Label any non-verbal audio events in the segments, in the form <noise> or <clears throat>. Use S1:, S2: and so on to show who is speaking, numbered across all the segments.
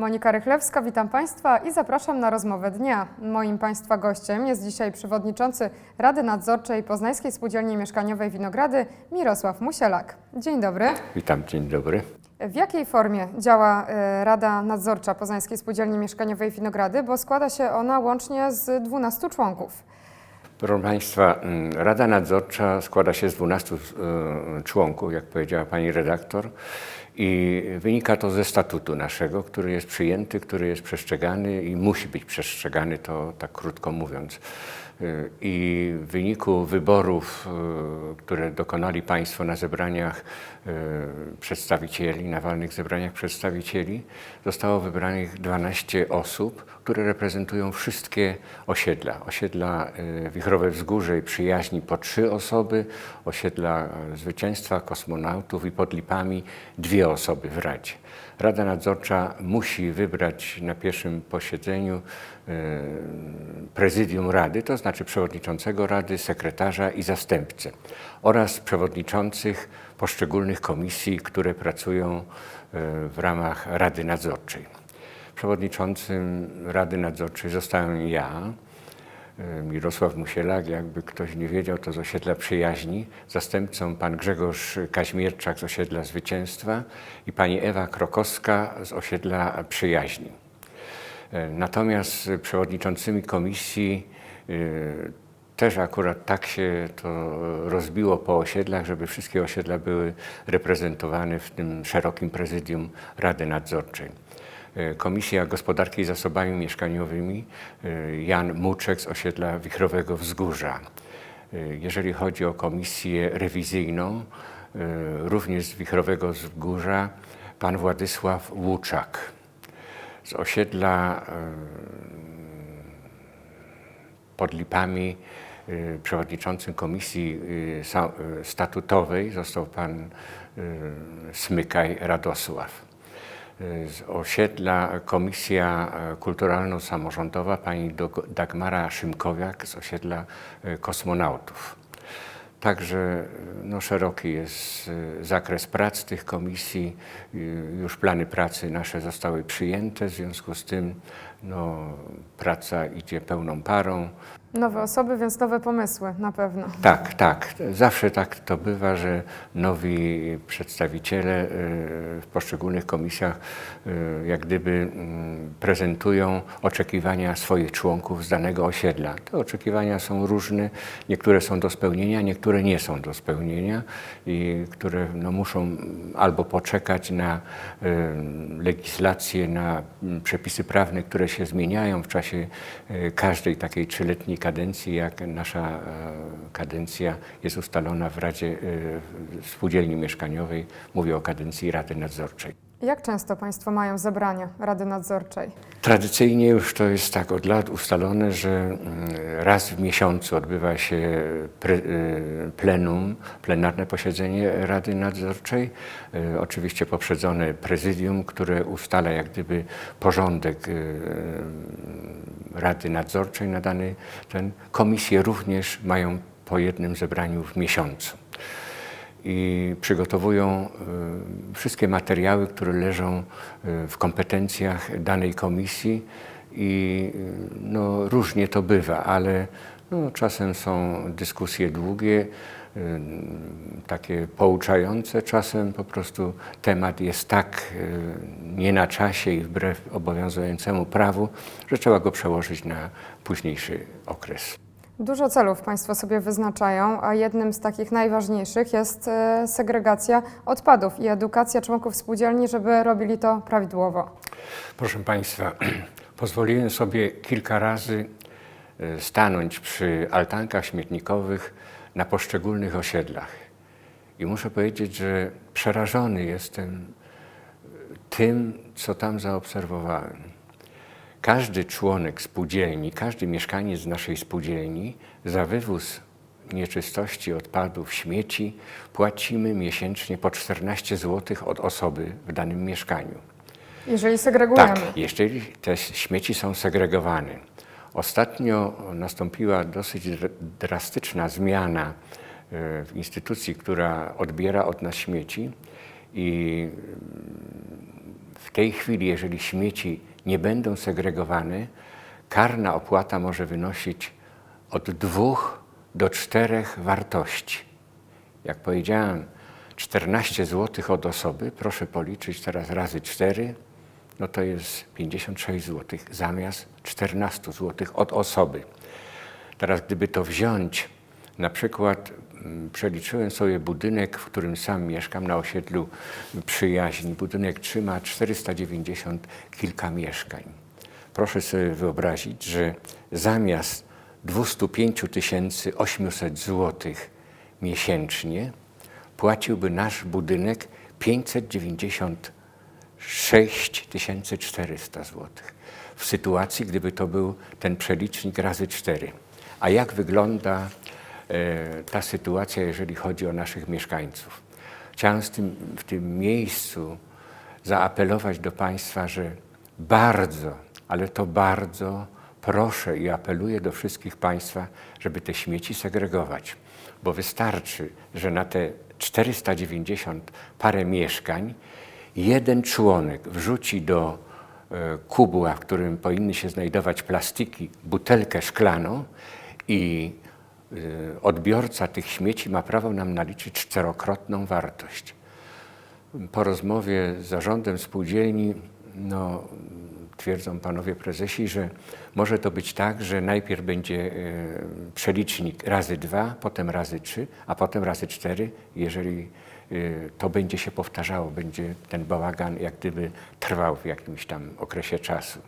S1: Monika Rychlewska, witam Państwa i zapraszam na rozmowę dnia. Moim Państwa gościem jest dzisiaj przewodniczący Rady Nadzorczej Poznańskiej Spółdzielni Mieszkaniowej Winogrady Mirosław Musielak. Dzień dobry.
S2: Witam, dzień dobry.
S1: W jakiej formie działa e, Rada Nadzorcza Poznańskiej Spółdzielni Mieszkaniowej Winogrady, bo składa się ona łącznie z 12 członków.
S2: Proszę Państwa, mm, Rada Nadzorcza składa się z 12 e, członków, jak powiedziała Pani redaktor, i wynika to ze statutu naszego, który jest przyjęty, który jest przestrzegany i musi być przestrzegany, to tak krótko mówiąc. E, I w wyniku wyborów, e, które dokonali Państwo na zebraniach e, przedstawicieli, na walnych zebraniach przedstawicieli, zostało wybranych 12 osób, które reprezentują wszystkie osiedla. Osiedla Wichrowe Wzgórze i Przyjaźni po trzy osoby, osiedla Zwycięstwa, Kosmonautów i pod Lipami dwie osoby w Radzie. Rada Nadzorcza musi wybrać na pierwszym posiedzeniu e, prezydium Rady, to znaczy przewodniczącego Rady, sekretarza i zastępcę oraz przewodniczących poszczególnych komisji, które pracują e, w ramach Rady Nadzorczej. Przewodniczącym Rady Nadzorczej zostałem ja, Mirosław Musielak, jakby ktoś nie wiedział, to z osiedla Przyjaźni, zastępcą pan Grzegorz Kaźmierczak z osiedla Zwycięstwa i pani Ewa Krokowska z osiedla Przyjaźni. Natomiast przewodniczącymi komisji e, też akurat tak się to rozbiło po osiedlach, żeby wszystkie osiedla były reprezentowane w tym szerokim prezydium Rady Nadzorczej. E, Komisja Gospodarki Zasobami Mieszkaniowymi e, Jan Muczek z osiedla Wichrowego Wzgórza. E, Jeżeli chodzi o komisję rewizyjną, również z Wichrowego Wzgórza pan Władysław Łuczak. Z osiedla pod Lipami przewodniczącym komisji statutowej został pan Smykaj Radosław. Z osiedla Komisja e, Kulturalno-Samorządowa pani Dagmara Szymkowiak z osiedla e, kosmonautów. Także no, szeroki jest y, zakres prac tych komisji. Już plany pracy nasze zostały przyjęte, w związku z tym no, praca idzie pełną parą.
S1: Nowe osoby, więc nowe pomysły na pewno.
S2: Tak, tak. Zawsze tak to bywa, że nowi przedstawiciele y, w poszczególnych komisjach y, jak gdyby mm, prezentują oczekiwania swoich członków z danego osiedla. Te oczekiwania są różne, niektóre są do spełnienia, niektóre nie są do spełnienia i które no, muszą albo poczekać na y, legislację, na mm, przepisy prawne, które się zmieniają w czasie każdej takiej trzyletniej kadencji, jak nasza e, kadencja jest ustalona w Radzie e, Spółdzielni Mieszkaniowej. Mówię o kadencji Rady Nadzorczej.
S1: Jak często Państwo mają zebrania Rady Nadzorczej?
S2: Tradycyjnie już to jest tak od lat ustalone, że mm, raz w miesiącu odbywa się y, plenum, plenarne posiedzenie Rady Nadzorczej, y, oczywiście poprzedzone prezydium, które ustala jak gdyby porządek y, Rady Nadzorczej na dany ten. Komisje również mają po jednym zebraniu w miesiącu i przygotowują y, wszystkie materiały, które leżą y, w kompetencjach danej komisji i y, no, różnie to bywa, ale no, czasem są dyskusje długie, takie pouczające, czasem po prostu temat jest tak nie na czasie i wbrew obowiązującemu prawu, że trzeba go przełożyć na późniejszy okres.
S1: Dużo celów Państwo sobie wyznaczają, a jednym z takich najważniejszych jest e, segregacja odpadów i edukacja członków spółdzielni, żeby robili to prawidłowo.
S2: Proszę Państwa, <clears throat> pozwoliłem sobie kilka razy e, stanąć przy altankach śmietnikowych na poszczególnych osiedlach. I muszę powiedzieć, że przerażony jestem e, tym, co tam zaobserwowałem. Każdy członek spółdzielni, każdy mieszkaniec naszej spółdzielni za wywóz nieczystości, odpadów, śmieci płacimy miesięcznie po 14 zł od osoby w danym mieszkaniu.
S1: Jeżeli segregujemy.
S2: Tak, jeżeli te śmieci są segregowane. Ostatnio nastąpiła dosyć dr- drastyczna zmiana e, w instytucji, która odbiera od nas śmieci i w tej chwili, jeżeli śmieci nie będą segregowane, karna opłata może wynosić od dwóch do czterech wartości. Jak powiedziałem, 14 zł od osoby, proszę policzyć teraz razy 4, no to jest 56 zł zamiast 14 zł od osoby. Teraz gdyby to wziąć, na przykład mm, przeliczyłem sobie budynek, w którym sam mieszkam na osiedlu Przyjaźń. Budynek trzyma 490 kilka mieszkań. Proszę sobie wyobrazić, że zamiast 205 800 zł miesięcznie płaciłby nasz budynek 596 400 zł. W sytuacji, gdyby to był ten przelicznik razy 4. A jak wygląda ta sytuacja, jeżeli chodzi o naszych mieszkańców? Chciałem tym, w tym miejscu zaapelować do Państwa, że bardzo, ale to bardzo proszę i apeluję do wszystkich Państwa, żeby te śmieci segregować, bo wystarczy, że na te 490 parę mieszkań jeden członek wrzuci do e, kubła, w którym powinny się znajdować plastiki, butelkę szklaną i e, odbiorca tych śmieci ma prawo nam naliczyć czterokrotną wartość. Po rozmowie z zarządem spółdzielni no, twierdzą panowie prezesi, że może to być tak, że najpierw będzie e, przelicznik razy dwa, potem razy trzy, a potem razy cztery. Jeżeli e, to będzie się powtarzało, będzie ten bałagan jak gdyby trwał w jakimś tam okresie czasu.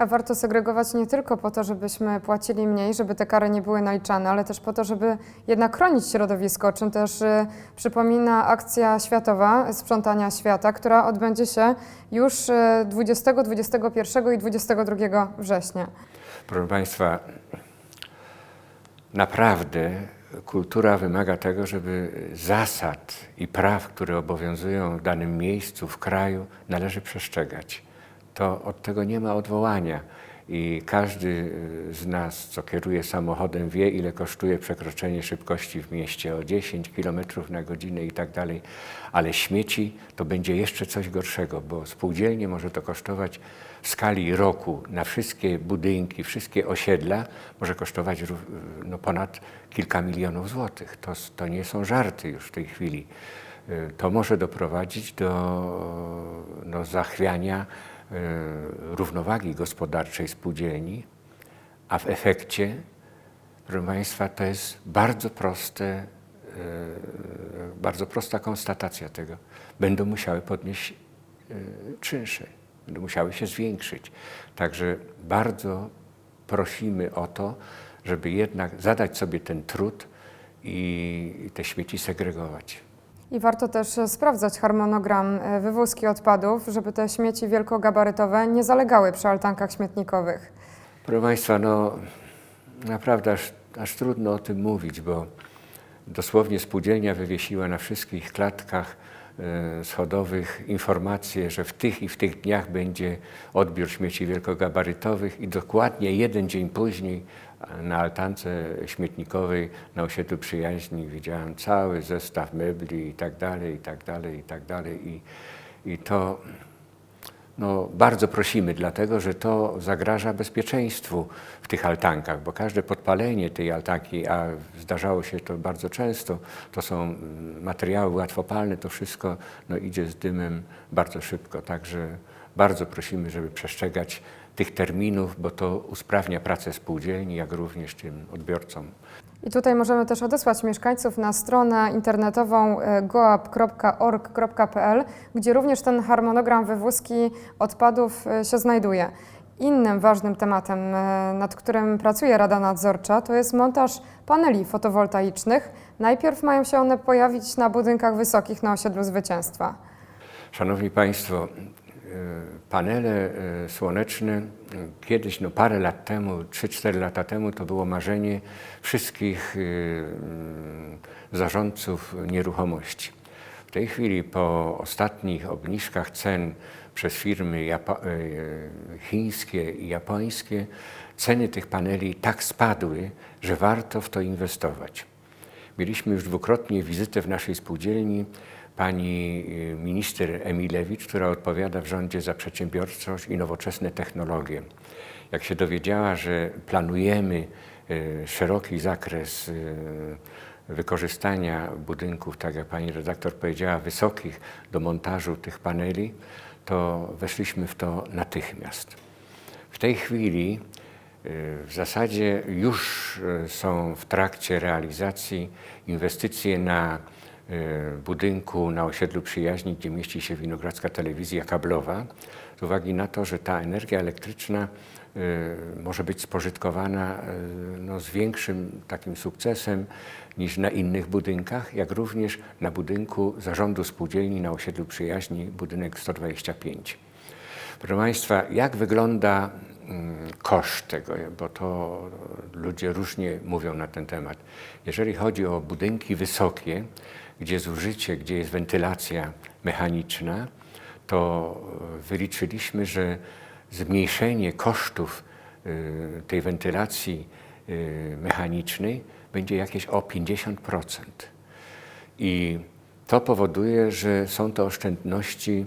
S1: A warto segregować nie tylko po to, żebyśmy płacili mniej, żeby te kary nie były naliczane, ale też po to, żeby jednak chronić środowisko, o czym też y, przypomina akcja światowa Sprzątania Świata, która odbędzie się już y, 20, 21 i 22 września.
S2: Proszę Państwa, naprawdę kultura wymaga tego, żeby zasad i praw, które obowiązują w danym miejscu, w kraju, należy przestrzegać. To od tego nie ma odwołania. I każdy y, z nas, co kieruje samochodem, wie, ile kosztuje przekroczenie szybkości w mieście o 10 km na godzinę i tak dalej. Ale śmieci to będzie jeszcze coś gorszego, bo spółdzielnie może to kosztować w skali roku na wszystkie budynki, wszystkie osiedla, może kosztować no, ponad kilka milionów złotych. To, to nie są żarty już w tej chwili. Y, To może doprowadzić do no, zachwiania równowagi gospodarczej spółdzielni, a w efekcie, proszę Państwa, to jest bardzo proste, y, bardzo prosta konstatacja tego. Będą musiały podnieść y, czynsze, będą musiały się zwiększyć. Także bardzo prosimy o to, żeby jednak zadać sobie ten trud i te śmieci segregować.
S1: I warto też sprawdzać harmonogram e, wywózki odpadów, żeby te śmieci wielkogabarytowe nie zalegały przy altankach śmietnikowych.
S2: Proszę Państwa, no naprawdę aż, aż trudno o tym mówić, bo dosłownie spółdzielnia wywiesiła na wszystkich klatkach e, schodowych informację, że w tych i w tych dniach będzie odbiór śmieci wielkogabarytowych i dokładnie jeden dzień później na altance śmietnikowej na osiedlu przyjaźni widziałem cały zestaw mebli i tak dalej, i tak dalej, i tak dalej. I, i to no, bardzo prosimy, dlatego że to zagraża bezpieczeństwu w tych altankach, bo każde podpalenie tej altanki, a zdarzało się to bardzo często, to są materiały łatwopalne, to wszystko no, idzie z dymem bardzo szybko. Także bardzo prosimy, żeby przestrzegać tych terminów, bo to usprawnia pracę spółdzielni, jak również tym odbiorcom.
S1: I tutaj możemy też odesłać mieszkańców na stronę internetową e, goap.org.pl, gdzie również ten harmonogram wywózki odpadów e, się znajduje. Innym ważnym tematem, e, nad którym pracuje Rada Nadzorcza, to jest montaż paneli fotowoltaicznych. Najpierw mają się one pojawić na budynkach wysokich na osiedlu Zwycięstwa.
S2: Szanowni Państwo, panele e, słoneczne e, kiedyś, no parę lat temu, 3-4 lata temu, to było marzenie wszystkich e, mm, zarządców nieruchomości. W tej chwili po ostatnich obniżkach cen przez firmy Japo- e, chińskie i japońskie, ceny tych paneli tak spadły, że warto w to inwestować. Mieliśmy już dwukrotnie wizytę w naszej spółdzielni pani y, minister Emilewicz, która odpowiada w rządzie za przedsiębiorczość i nowoczesne technologie. Jak się dowiedziała, że planujemy y, szeroki zakres y, wykorzystania budynków, tak jak pani redaktor powiedziała, wysokich do montażu tych paneli, to weszliśmy w to natychmiast. W tej chwili w zasadzie już są w trakcie realizacji inwestycje na budynku na osiedlu przyjaźni, gdzie mieści się Winogrodzka Telewizja Kablowa, z uwagi na to, że ta energia elektryczna y, może być spożytkowana y, no, z większym takim sukcesem niż na innych budynkach, jak również na budynku zarządu spółdzielni na osiedlu przyjaźni, budynek 125. Proszę Państwa, jak wygląda koszt tego, bo to ludzie różnie mówią na ten temat. Jeżeli chodzi o budynki wysokie, gdzie zużycie, gdzie jest wentylacja mechaniczna, to e, wyliczyliśmy, że zmniejszenie kosztów y, tej wentylacji y, mechanicznej będzie jakieś o 50%. I to powoduje, że są to oszczędności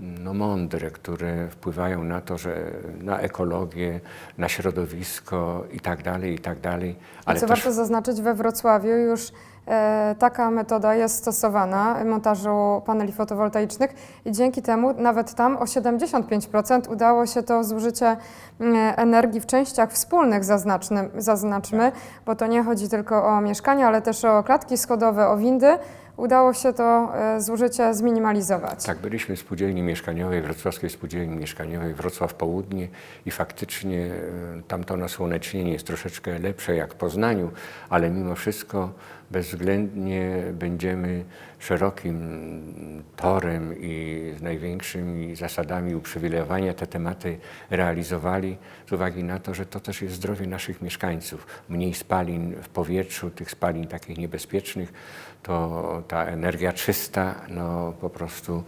S2: no, mądre, które wpływają na to, że na ekologię, na środowisko i tak dalej, i tak dalej.
S1: Ale Co
S2: też
S1: warto zaznaczyć, we Wrocławiu już e, taka metoda jest stosowana montażu paneli fotowoltaicznych i dzięki temu nawet tam o 75% udało się to zużycie mm, energii w częściach wspólnych zaznaczmy, zaznaczmy, bo to nie chodzi tylko o mieszkania, ale też o klatki schodowe, o windy. Udało się to e, zużycie zminimalizować.
S2: Tak, byliśmy w spółdzielni mieszkaniowej, wrocławskiej spółdzielni mieszkaniowej Wrocław Południe i faktycznie e, tamto nasłonecznienie jest troszeczkę lepsze jak w Poznaniu, ale mimo wszystko bezwzględnie będziemy szerokim torem i z największymi zasadami uprzywilejowania te tematy realizowali z uwagi na to, że to też jest zdrowie naszych mieszkańców. Mniej spalin w powietrzu, tych spalin takich niebezpiecznych, to ta energia czysta no, po prostu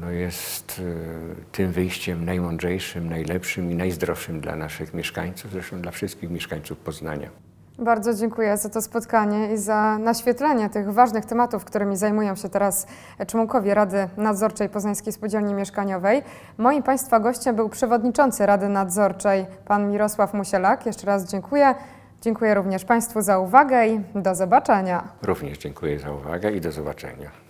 S2: no, jest y, tym wyjściem najmądrzejszym, najlepszym i najzdrowszym dla naszych mieszkańców, zresztą dla wszystkich mieszkańców Poznania.
S1: Bardzo dziękuję za to spotkanie i za naświetlenie tych ważnych tematów, którymi zajmują się teraz członkowie Rady Nadzorczej Poznańskiej Spółdzielni Mieszkaniowej. Moim Państwa gościem był przewodniczący Rady Nadzorczej, pan Mirosław Musielak. Jeszcze raz dziękuję. Dziękuję również Państwu za uwagę i do zobaczenia.
S2: Również dziękuję za uwagę i do zobaczenia.